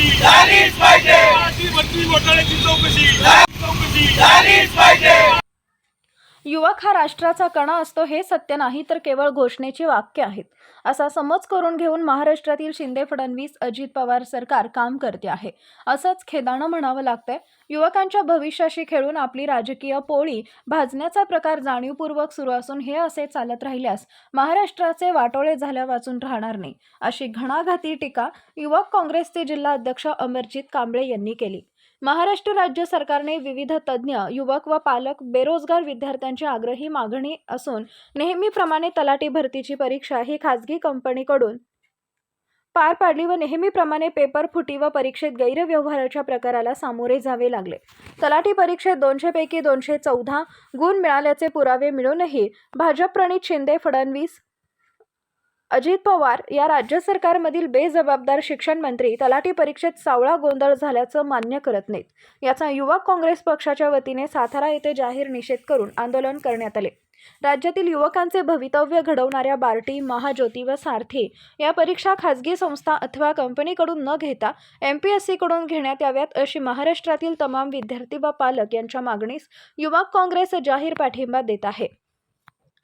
चौकशी. झालीच पाहिजे. घोटाळ्याची चौकशी चौकशी. झालीच पाहिजे. युवक हा राष्ट्राचा कणा असतो हे सत्य नाही तर केवळ घोषणेची वाक्य आहेत. असा समज करून घेऊन महाराष्ट्रातील शिंदे फडणवीस अजित पवार सरकार काम करते आहे. असंच खेदानं म्हणावं लागतंय युवकांच्या भविष्याशी खेळून आपली राजकीय पोळी भाजण्याचा प्रकार जाणीवपूर्वक सुरू असून हे असे चालत राहिल्यास महाराष्ट्राचे वाटोळे झाल्या वाचून राहणार नाही अशी घणाघाती टीका युवक काँग्रेसचे जिल्हा अध्यक्ष अमरजित कांबळे यांनी केली. महाराष्ट्र राज्य सरकारने विविध तज्ज्ञ युवक व पालक बेरोजगार विद्यार्थ्यांची आग्रही मागणी असून नेहमीप्रमाणे तलाठी भरतीची परीक्षा ही खाजगी कंपनीकडून पार पाडली व नेहमीप्रमाणे पेपर फुटी व परीक्षेत गैरव्यवहाराच्या प्रकाराला सामोरे जावे लागले. तलाठी परीक्षेत दोनशेपैकी दोनशे चौदा गुण मिळाल्याचे पुरावे मिळूनही भाजप प्रणित शिंदे फडणवीस अजित पवार या राज्य सरकारमधील बेजबाबदार शिक्षण मंत्री तलाठी परीक्षेत सावळा गोंधळ झाल्याचं मान्य करत नाहीत. याचा युवक काँग्रेस पक्षाच्या वतीने सातारा येथे जाहीर निषेध करून आंदोलन करण्यात आले. राज्यातील युवकांचे भवितव्य घडवणाऱ्या बार्टी महाज्योती व सारथी या परीक्षा खाजगी संस्था अथवा कंपनीकडून न घेता एम पी एस सीकडून घेण्यात याव्यात अशी महाराष्ट्रातील तमाम विद्यार्थी व पालक यांच्या मागणीस युवक काँग्रेस जाहीर पाठिंबा देत आहे.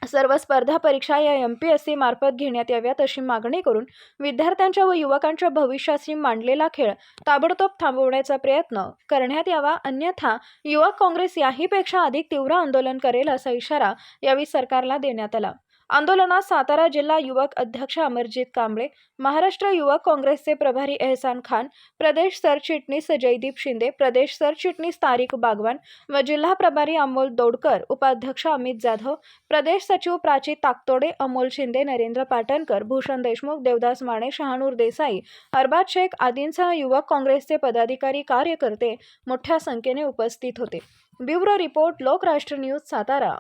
सर्व स्पर्धा परीक्षा या एम पी एस सी मार्फत घेण्यात याव्यात अशी मागणी करून विद्यार्थ्यांच्या व युवकांच्या भविष्याशी मांडलेला खेळ ताबडतोब थांबवण्याचा प्रयत्न करण्यात यावा. अन्यथा युवक काँग्रेस याहीपेक्षा अधिक तीव्र आंदोलन करेल असा इशारा यावेळी सरकारला देण्यात आला. आंदोलनात सातारा जिल्हा युवक अध्यक्ष अमरजित कांबळे महाराष्ट्र युवक काँग्रेसचे प्रभारी एहसान खान प्रदेश सरचिटणीस जयदीप शिंदे प्रदेश सरचिटणीस तारिक बागवान व जिल्हा प्रभारी अमोल दोडकर उपाध्यक्ष अमित जाधव प्रदेश सचिव प्राची ताकतोडे अमोल शिंदे नरेंद्र पाटणकर भूषण देशमुख देवदास माने शहानूर देसाई अरबाज शेख आदींसह युवक काँग्रेसचे पदाधिकारी कार्यकर्ते मोठ्या संख्येने उपस्थित होते. Bureau report Lokrashtra news Satara.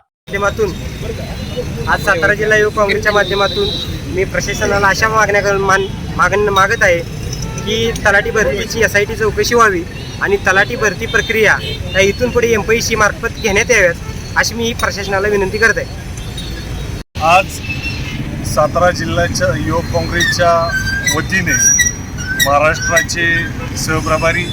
आज सातारा जिल्हा युवक काँग्रेसच्या माध्यमातून मी प्रशासनाला अशा मागण्या करून मान मागण मागत आहे की तलाठी भरतीची एस आय टी चौकशी व्हावी आणि तलाठी भरती प्रक्रिया या इथून पुढे एम पी सी मार्फत घेण्यात याव्यात अशी मी प्रशासनाला विनंती करत आहे. आज सातारा जिल्ह्याच्या युवक काँग्रेसच्या वतीने महाराष्ट्राचे सहप्रभारी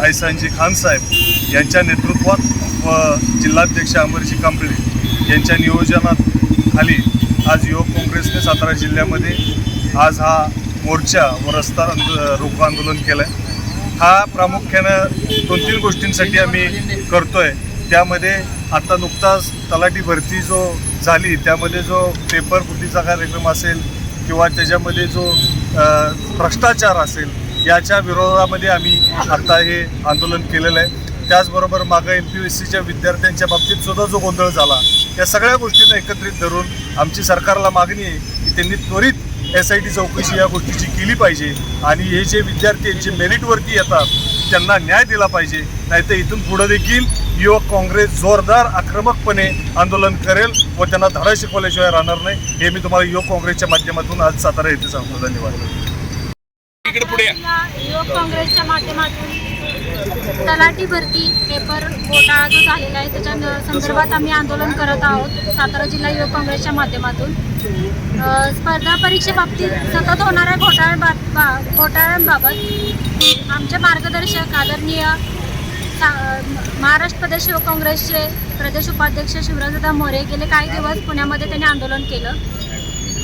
आयसानजी खान साहेब यांच्या नेतृत्वात व जिल्हाध्यक्ष अमरजी कांबळे यांच्या नियोजनात खाली आज युवक काँग्रेसने सातारा जिल्ह्यामध्ये आज हा मोर्चा व रस्ता रोको आंदोलन केलं आहे हा प्रामुख्यानं दोन तीन गोष्टींसाठी आम्ही करतो आहे त्यामध्ये आता नुकताच तलाठी भरती जो झाली त्यामध्ये जो पेपर फुटीचा कार्यक्रम असेल किंवा त्याच्यामध्ये जो भ्रष्टाचार असेल याच्या विरोधामध्ये आम्ही आत्ता हे आंदोलन केलेलं आहे. त्याचबरोबर मागं एम पी एस सीच्या विद्यार्थ्यांच्या बाबतीत सुद्धा जो गोंधळ झाला या सगळ्या गोष्टींना एकत्रित धरून आमची सरकारला मागणी आहे की त्यांनी त्वरित एस आय टी चौकशी या गोष्टीची केली पाहिजे आणि हे जे विद्यार्थी जे मेरिटवरती येतात त्यांना न्याय दिला पाहिजे. नाहीतर इथून पुढे देखील युवक काँग्रेस जोरदार आक्रमकपणे आंदोलन करेल व त्यांना धडा शिकवल्याशिवाय राहणार नाही. हे मी तुम्हाला युवक काँग्रेसच्या माध्यमातून आज सातारा येथे सांगतो. धन्यवाद. युवक काँग्रेसच्या माध्यमातून तलाठी भरती पेपर घोटाळा जो झालेला आहे त्याच्या संदर्भात आम्ही आंदोलन करत आहोत सातारा जिल्हा युवक काँग्रेसच्या माध्यमातून. स्पर्धा परीक्षेबाबतीत सतत होणाऱ्या घोटाळ्याबाब बा- घोटाळ्यांबाबत आमचे मार्गदर्शक आदरणीय सा- महाराष्ट्र प्रदेश युवक काँग्रेसचे प्रदेश उपाध्यक्ष शिवराजदा मोरे गेले काही दिवस पुण्यामध्ये त्यांनी आंदोलन केलं.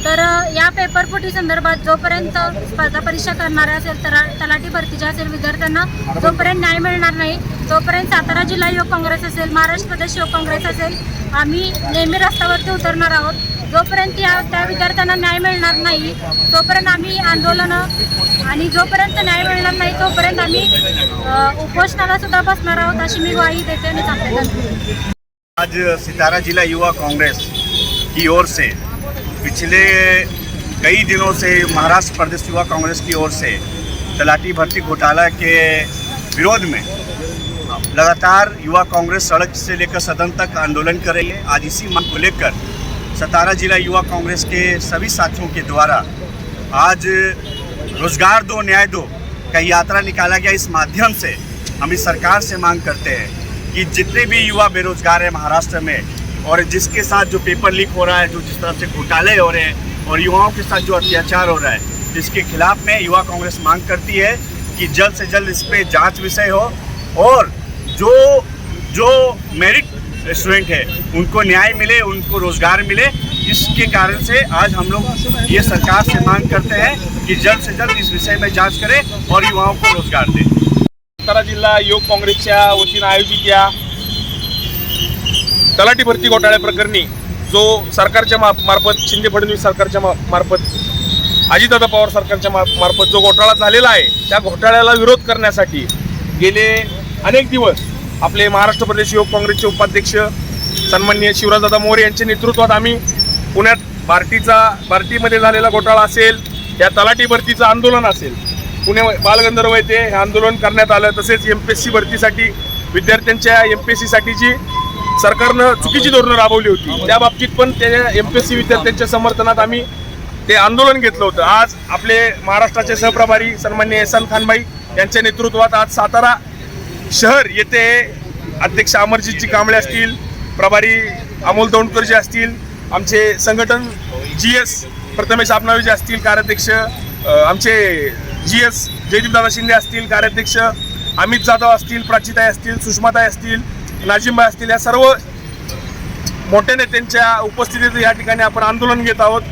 तर या पेपरफुटी संदर्भात जोपर्यंत स्पर्धा परीक्षा करणाऱ्या असेल तर तलाठी भरतीच्या असेल विद्यार्थ्यांना जोपर्यंत न्याय मिळणार नाही तोपर्यंत सातारा जिल्हा युवक काँग्रेस असेल महाराष्ट्र प्रदेश युवक काँग्रेस असेल आम्ही नेहमी रस्त्यावरती उतरणार आहोत. जोपर्यंत या त्या विद्यार्थ्यांना न्याय मिळणार नाही तोपर्यंत आम्ही आंदोलनं आणि जोपर्यंत न्याय मिळणार नाही तोपर्यंत आम्ही उपोषणाला सुद्धा बसणार आहोत अशी मी ग्वाही देते आणि सांगते. आज सितारा जिला युवा कांग्रेस की ओर से पिछले कई दिनों से महाराष्ट्र प्रदेश युवा कांग्रेस की ओर से तलाटी भर्ती घोटाला के विरोध में लगातार युवा कांग्रेस सड़क से लेकर सदन तक आंदोलन कर रही है। आज इसी मांग को लेकर सतारा जिला युवा कांग्रेस के सभी साथियों के द्वारा आज रोज़गार दो, न्याय दो का यात्रा निकाला गया। इस माध्यम से हम इस सरकार से मांग करते हैं कि जितने भी युवा बेरोजगार हैं महाराष्ट्र में और जिसके साथ जो पेपर लीक हो रहा है, जो जिस तरह से घोटाले हो रहे हैं और युवाओं के साथ जो अत्याचार हो रहा है जिसके खिलाफ में युवा कांग्रेस मांग करती है कि जल्द से जल्द इस पे जाँच विषय हो और जो जो मेरिट स्टूडेंट है, उनको न्याय मिले, उनको रोज़गार मिले। इसके कारण से आज हम लोग ये सरकार से मांग करते हैं कि जल्द से जल्द इस विषय में जाँच करें और युवाओं को रोज़गार दें। सातारा जिल्हा युवक काँग्रेसच्या वतीनं आयोजित या तलाठी भरती घोटाळ्या प्रकरणी जो सरकारच्या मा मार्फत शिंदे फडणवीस सरकारच्या मा मार्फत अजितदादा पवार सरकारच्या मा मार्फत जो घोटाळा झालेला आहे त्या घोटाळ्याला विरोध करण्यासाठी गेले अनेक दिवस आपले महाराष्ट्र प्रदेश युवक काँग्रेसचे उपाध्यक्ष सन्माननीय शिवराजदादा मोरे यांच्या नेतृत्वात आम्ही पुण्यात बार्टीचा बार्टीमध्ये झालेला घोटाळा असेल या तलाठी भरतीचं आंदोलन असेल पुणे बालगंधर्व येथे हे आंदोलन करण्यात आलं तसेच एम पी एस सी भरतीसाठी विद्यार्थ्यांच्या एम पी एस सीसाठीची सरकारनं चुकीची धोरणं राबवली होती. त्या बाबतीत पण त्या एम पी एस सी विद्यार्थ्यांच्या समर्थनात आम्ही ते आंदोलन घेतलं होतं. आज आपले महाराष्ट्राचे सहप्रभारी सन्मान्य एहसान खानबाई यांच्या नेतृत्वात आज सातारा शहर येथे अध्यक्ष अमरजीतजी कांबळे असतील प्रभारी अमोल दौंडकरजी असतील आमचे संघटन जी एस प्रथमेश आपनावेजी असतील कार्याध्यक्ष आमचे जी एस जयदीपदादा शिंदे असतील कार्याध्यक्ष अमित जाधव असतील प्राचिताई असतील सुषमाताई असतील नाजिंबा असतील या सर्व मोठ्या नेत्यांच्या उपस्थितीत या ठिकाणी आपण आंदोलन घेत आहोत.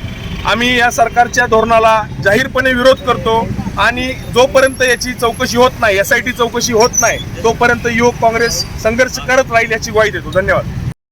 आम्ही या सरकारच्या धोरणाला जाहीरपणे विरोध करतो आणि जोपर्यंत याची चौकशी होत नाही एस आय टी चौकशी होत नाही तोपर्यंत युवक काँग्रेस संघर्ष करत राहील याची ग्वाही देतो. धन्यवाद.